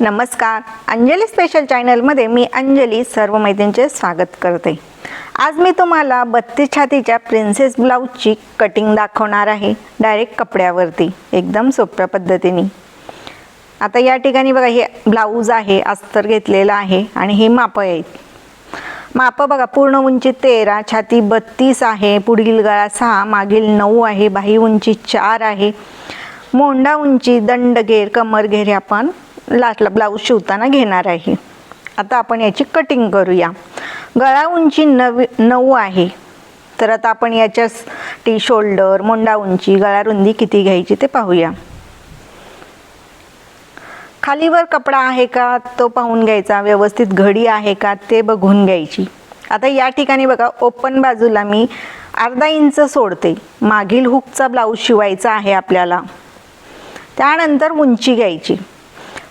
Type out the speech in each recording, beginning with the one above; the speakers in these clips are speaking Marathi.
नमस्कार. अंजली स्पेशल चॅनलमध्ये मी अंजली सर्व मैत्रिणींचे स्वागत करते. आज मी तुम्हाला बत्तीस छातीच्या प्रिन्सेस ब्लाऊजची कटिंग दाखवणार आहे. डायरेक्ट कपड्यावरती. एकदम सोप्या पद्धतीने. आता या ठिकाणी बघा हे ब्लाऊज आहे अस्तर घेतलेलं आहे आणि हे मापं आहेत. मापं बघा पूर्ण उंची तेरा छाती बत्तीस आहे पुढील गळा सहा मागील नऊ आहे बाही उंची चार आहे. मोंडा उंची दंडघेर कमरघेर आपण लाटला ब्लाऊज शिवताना घेणार आहे. आता आपण याची कटिंग करूया. गळा उंची नवी नऊ आहे. तर आता आपण याच्यासाठी शोल्डर मुंडा उंची गळा रुंदी किती घ्यायची ते पाहूया. खालीवर कपडा आहे का तो पाहून घ्यायचा. व्यवस्थित घडी आहे का ते बघून घ्यायची. आता या ठिकाणी बघा ओपन बाजूला मी अर्धा इंच सोडते. मागील हुकचा ब्लाऊज शिवायचा आहे आपल्याला. त्यानंतर उंची घ्यायची.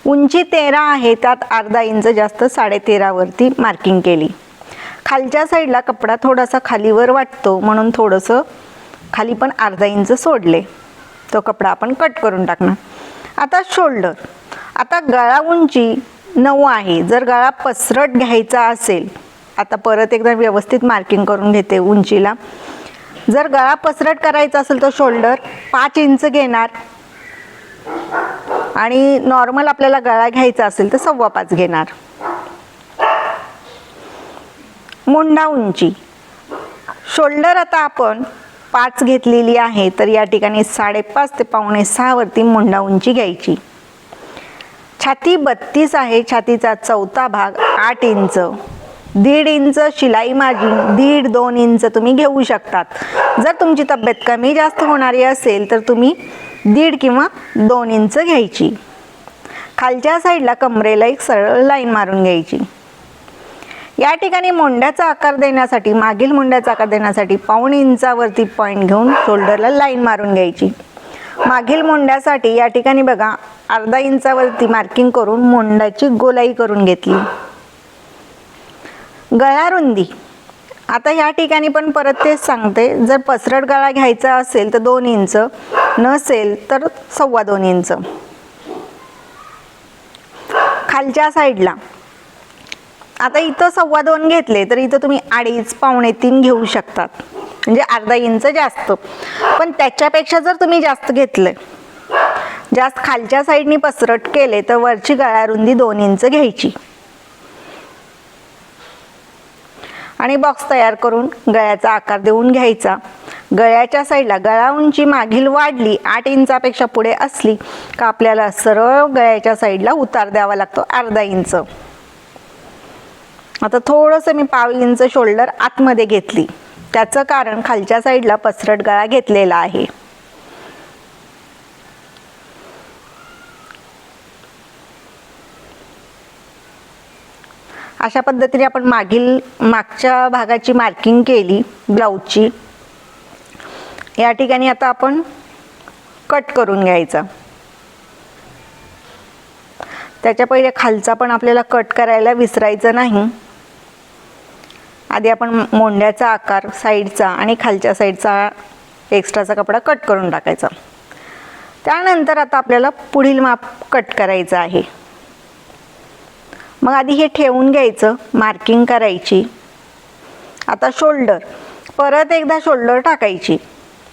उंची तेरा आहे त्यात अर्धा इंच जास्त साडेतेरावरती मार्किंग केली. खालच्या साईडला कपडा थोडासा खालीवर वाटतो म्हणून थोडंसं खाली पण अर्धा इंच सोडले. तो कपडा आपण कट करून टाकणार. आता शोल्डर आता गळा उंची नऊ आहे. जर गळा पसरट घ्यायचा असेल आता परत एकदा व्यवस्थित मार्किंग करून घेते उंचीला. जर गळा पसरट करायचा असेल तर शोल्डर पाच इंच घेणार. आणि नॉर्मल आपल्याला गळा घ्यायचा असेल तर सव्वा पाच घेणार. मुंडा उंची. शोल्डर आता आपण पाच घेतलेली आहे तर या ठिकाणी साडेपाच ते पावणे सहावरती मुंडा उंची घ्यायची. छाती बत्तीस आहे छातीचा चौथा भाग आठ इंच. दीड इंच शिलाई मार्जिन दीड दोन इंच तुम्ही घेऊ शकतात. जर तुमची तब्येत कमी जास्त होणारी असेल तर तुम्ही दीड किंवा दोन इंच घ्यायची. खालच्या साईडला कमरेला एक सरळ लाईन मारून घ्यायची. या ठिकाणी मोंड्याचा आकार देण्यासाठी मागील मोंड्याचा आकार देण्यासाठी पाऊण इंचावरती पॉईंट घेऊन शोल्डरला लाईन मारून घ्यायची. मागील मोंड्यासाठी या ठिकाणी बघा अर्धा इंचावरती मार्किंग करून मोंडाची गोलाई करून घेतली. गळ्या रुंदी आता या ठिकाणी पण परत तेच सांगते. जर पसरट गळा घ्यायचा असेल तर दोन इंच नसेल तर सव्वा दोन इंच. खालच्या साईडला. आता इथं सव्वा दोन घेतले तर इथं तुम्ही अडीच पावणे तीन घेऊ शकतात. म्हणजे अर्धा इंच जास्त. पण त्याच्यापेक्षा जर तुम्ही जास्त घेतले जास्त खालच्या साईडनी पसरट केले तर वरची गळा रुंदी दोन इंच घ्यायची. आणि बॉक्स तयार करून गळ्याचा आकार देऊन घ्यायचा. गळ्याच्या साईडला गळा उंची मागील वाढली आठ इंचापेक्षा पुढे असली का आपल्याला सरळ गळ्याच्या साईडला उतार द्यावा लागतो अर्धा इंच. आता थोडंसं मी पाव इंच शोल्डर आतमध्ये घेतली. त्याचं कारण खालच्या साईडला पसरट गळा घेतलेला आहे. अशा पद्धतीने आपण मागील मागच्या भागाची मार्किंग केली ब्लाऊजची या ठिकाणी आता आपण कट करून घ्यायचा. त्याच्या पहिले खालचा पण आपल्याला कट करायला विसरायचं नाही. आधी आपण मोंड्याचा आकार साईडचा आणि खालच्या साईडचा एक्स्ट्राचा कपडा कट करून टाकायचा. त्यानंतर आता आपल्याला पुढील माप कट करायचं आहे. मग आधी हे ठेवून घ्यायचं मार्किंग करायची. आता शोल्डर परत एकदा शोल्डर टाकायची.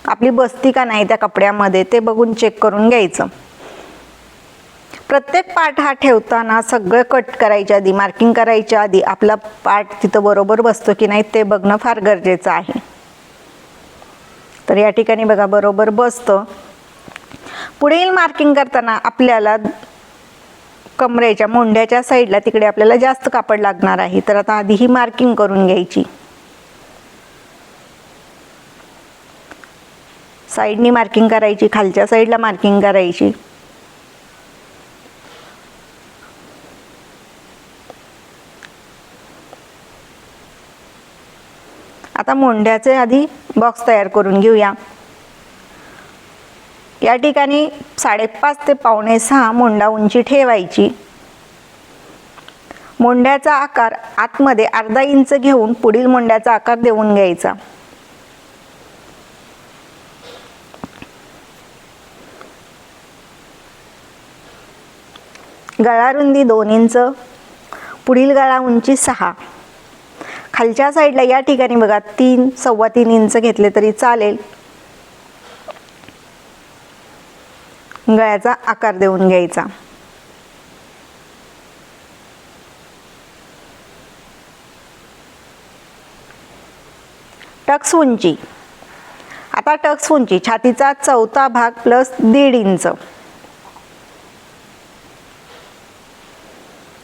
आपली बसती का नाही त्या कपड्यामध्ये ते बघून चेक करून घ्यायचं. प्रत्येक पार्ट हा ठेवताना सगळं कट करायच्या आधी मार्किंग करायच्या आधी आपला पार्ट तिथं बरोबर बसतो की नाही ते बघणं फार गरजेचं आहे. तर या ठिकाणी बघा बरोबर बसतं. पुढील मार्किंग करताना आपल्याला कमरेच्या मोंड्याच्या साईडला तिकडे आपल्याला जास्त कापड लागणार आहे. तर आता आधी ही मार्किंग करून घ्यायची. साईडनी मार्किंग करायची खालच्या साईडला मार्किंग करायची. आता मोंड्याचे आधी बॉक्स तयार करून घेऊया. या ठिकाणी साडेपाच ते पावणे सहा मोंडा उंची ठेवायची. मोंड्याचा आकार आतमध्ये अर्धा इंच घेऊन पुढील मोंड्याचा आकार देऊन घ्यायचा. गळा रुंदी दोन इंच पुढील गळा उंची सहा. खालच्या साईडला या ठिकाणी बघा तीन सव्वा तीन इंच घेतले तरी चालेल. गळ्याचा आकार देऊन घ्यायचा. टक्स उंची. आता टक्स उंची छातीचा चौथा भाग प्लस दीड इंच.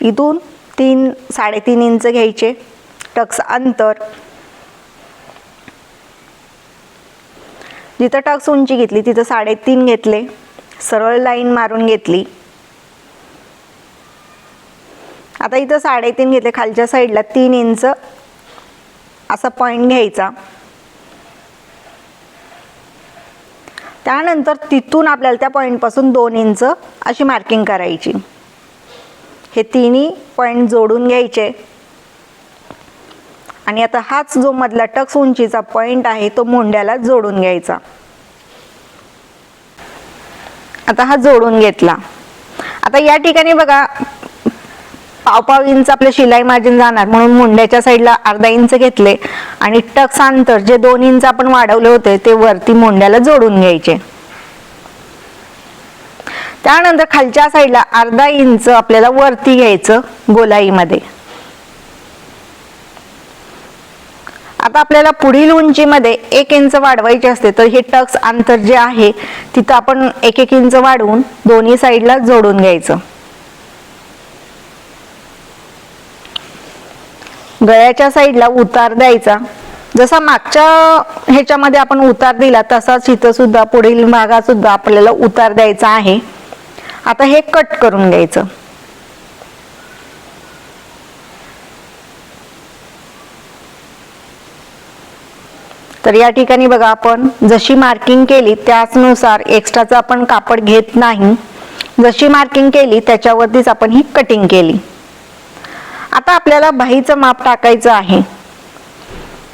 इथून तीन साडेतीन इंच घ्यायचे. टक्स अंतर. जिथं टक्स उंची घेतली तिथं साडेतीन घेतले. सरळ लाईन मारून घेतली. आता इथं साडेतीन घेतले खालच्या साईडला तीन इंच असा पॉईंट घ्यायचा. त्यानंतर तिथून आपल्याला त्या पॉईंटपासून दोन इंच अशी मार्किंग करायची. हे तिन्ही पॉईंट जोडून घ्यायचे. आणि आता हाच जो मधला टक्स उंचीचा पॉईंट आहे तो मुंड्याला जोडून घ्यायचा. आता हा जोडून घेतला. आता या ठिकाणी बघा पाव पाव इंच आपलं शिलाई मार्जिन जाणार. म्हणून मुंड्याच्या साईडला अर्धा इंच घेतले आणि टक्स अंतर जे दोन इंच आपण वाढवले होते ते वरती मुंड्याला जोडून घ्यायचे. त्यानंतर खालच्या साईडला अर्धा इंच आपल्याला वरती घ्यायचं गोलाईमध्ये. आता आपल्याला पुढील उंचीमध्ये एक इंच वाढवायचे असते तर हे टक्स अंतर जे आहे तिथं आपण एक एक इंच वाढवून दोन्ही साईडला जोडून घ्यायचं. गळ्याच्या साईडला उतार द्यायचा. जसा मागच्या ह्याच्यामध्ये आपण उतार दिला तसाच इथं सुद्धा पुढील भागात सुद्धा आपल्याला उतार द्यायचा आहे. आता हे कट करून घ्यायचं. तर या ठिकाणी बघा आपण जशी मार्किंग केली त्याचनुसार एक्स्ट्राचं आपण कापड घेत नाही. जशी मार्किंग केली त्याच्यावरतीच आपण ही कटिंग केली. आता आपल्याला बाहीचं माप टाकायचं आहे.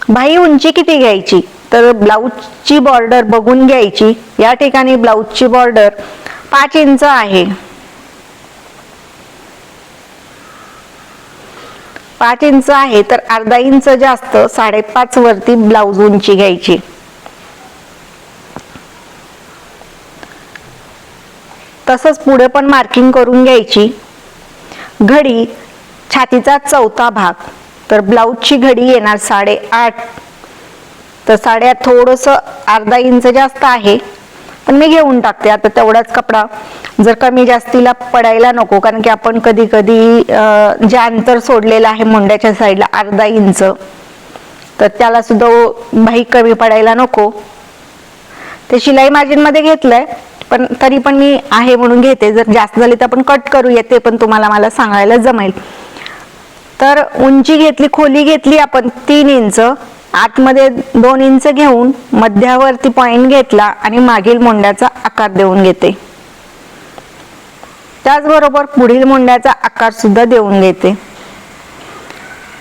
बाही उंची किती घ्यायची? तर ब्लाऊजची बॉर्डर बघून घ्यायची. या ठिकाणी ब्लाऊजची बॉर्डर पाच इंच आहे. पाच इंच आहे तर अर्धा इंच जास्त साडेपाच वरती ब्लाऊज उंची घ्यायची. तसंच पुढे पण मार्किंग करून घ्यायची. घडी छातीचा चौथा भाग. तर ब्लाऊजची घडी येणार साडेआठ. तर साड्या थोडंसं अर्धा इंच जास्त आहे. पण मी घेऊन टाकते. आता तेवढाच कपडा. जर कमी जास्तीला पडायला नको कारण की आपण कधी कधी जे अंतर सोडलेलं आहे मुंड्याच्या साईडला अर्धा इंच तर त्याला सुद्धा बाही कमी पडायला नको. ते शिलाई मार्जिनमध्ये घेतलंय पण तरी पण मी आहे म्हणून घेते. जर जास्त झाली तर आपण कट करू येते पण तुम्हाला मला सांगायला जमेल. तर उंची घेतली खोली घेतली आपण तीन इंच. आतमध्ये दोन इंच घेऊन मध्यावरती पॉइंट घेतला आणि मागील मोंड्याचा आकार देऊन घेते. त्याचबरोबर पुढील मोंड्याचा आकार सुद्धा देऊन घेते.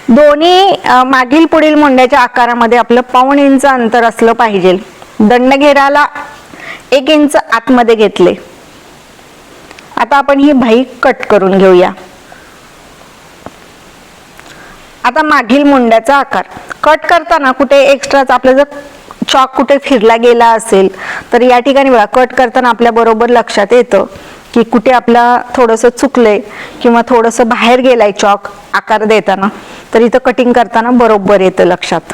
दोन्ही मागील पुढील मुंड्याच्या आकारामध्ये आपलं पाऊण इंच अंतर असलं पाहिजे. दंडघेराला एक इंच आतमध्ये घेतले. आता आपण ही भाई कट करून घेऊया. आता मागील मुंड्याचा आकार. कट करताना कुठे एक्स्ट्राच आपलं जर चॉक कुठे फिरला गेला असेल तर या ठिकाणी बघा कट करताना आपल्या बरोबर लक्षात येतं की कुठे आपला थोडंसं चुकलंय किंवा थोडंसं बाहेर गेलाय चॉक आकार देताना तर इथं कटिंग करताना बरोबर येतं लक्षात.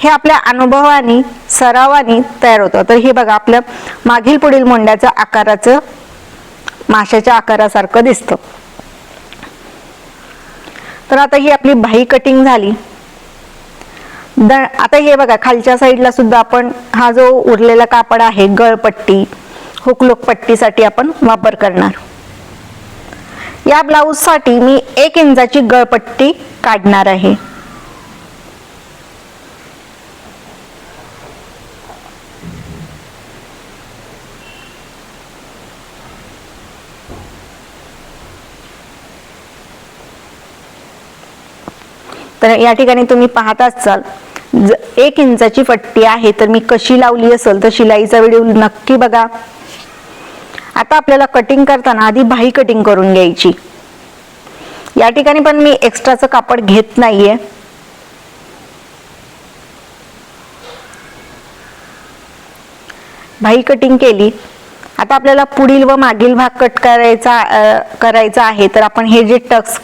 हे आपल्या अनुभवाने सरावाने तयार होतं. तर हे बघा आपल्या मागील पुढील मुंड्याचं आकाराचं माशाच्या आकारासारखं दिसतं. तर आता ही आपली बाही कटिंग झाली. द आता हे बघा खालच्या साईडला सुद्धा आपण हा जो उरलेला कापड आहे गळपट्टी हुकलोक पट्टीसाठी आपण वापर करणार. या ब्लाऊजसाठी मी एक इंचाची गळपट्टी काढणार आहे. तर या ठिकाणी तुम्ही पाहत असाल एक इंचाची पट्टी आहे तर मी कशी लावली असेल तर शिलाईचा व्हिडिओ नक्की बघा. आता आपल्याला कटिंग करताना आधी बाही कटिंग करून घ्यायची. या ठिकाणी पण मी एक्स्ट्राचं कापड घेत नाहीये. बाही कटिंग केली. आता आपल्याला पुढील व मागील भाग कट करायचा करायचा आहे तर आपण हे जे टक्स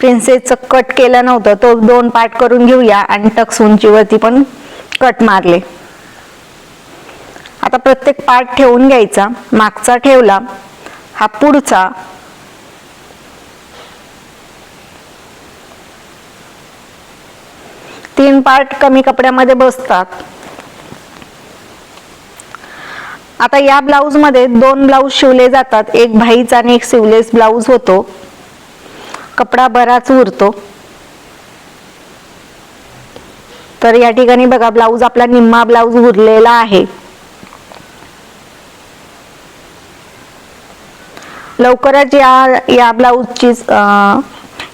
प्रिन्सेसचं कट केलं नव्हतं. तो दोन पार्ट करून घेऊया. आणि टक्स उंचीवरती पण कट मारले. आता प्रत्येक पार्ट ठेवून घ्यायचा. मागचा ठेवला. हा पुढचा. तीन पार्ट कमी कपड्यामध्ये बसतात. आता या ब्लाऊजमध्ये दोन ब्लाऊज शिवले जातात. एक भाईचा आणि एक शिवलेस ब्लाऊज होतो. कपडा बराच उरतो. तर या ठिकाणी बघा ब्लाऊज आपला निम्मा ब्लाऊज उरलेला आहे. लवकरच या या ब्लाऊजची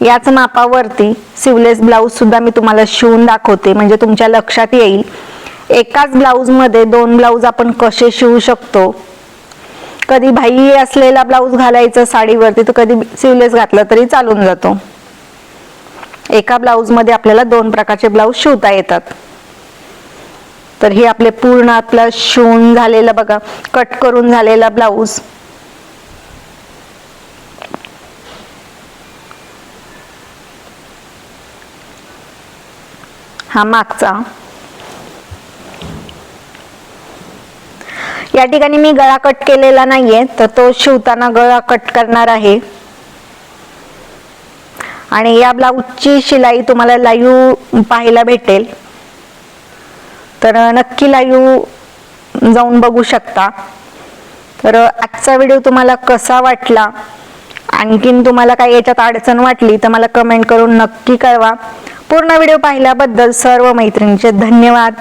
याच मापावरती सिवलेस ब्लाऊज सुद्धा मी तुम्हाला शिवून दाखवते. म्हणजे तुमच्या लक्षात येईल. एकाच ब्लाऊजमध्ये दोन ब्लाऊज आपण कसे शिवू शकतो? कधी भाई असलेला ब्लाऊज घालायचा साडीवरती तर कधी सिवलेस घातला तरी चालून जातो. एका ब्लाऊजमध्ये आपल्याला दोन प्रकारचे ब्लाऊज शिवता येतात. तर हे आपले पूर्ण आपलं शिवून झालेलं बघा कट करून झालेला ब्लाऊज. हा मागचा. या ठिकाणी मी गळा कट केलेला नाहीये तर तो शिवताना गळा कट करणार आहे. आणि या ब्लाऊजची शिलाई तुम्हाला लाईव्ह पाहायला भेटेल. तर नक्की लाईव्ह जाऊन बघू शकता. तर आजचा व्हिडिओ तुम्हाला कसा वाटला? आणखीन तुम्हाला काही याच्यात अडचण वाटली तर मला कमेंट करून नक्की कळवा. पूर्ण व्हिडिओ पाहिल्याबद्दल सर्व मैत्रिणींचे धन्यवाद.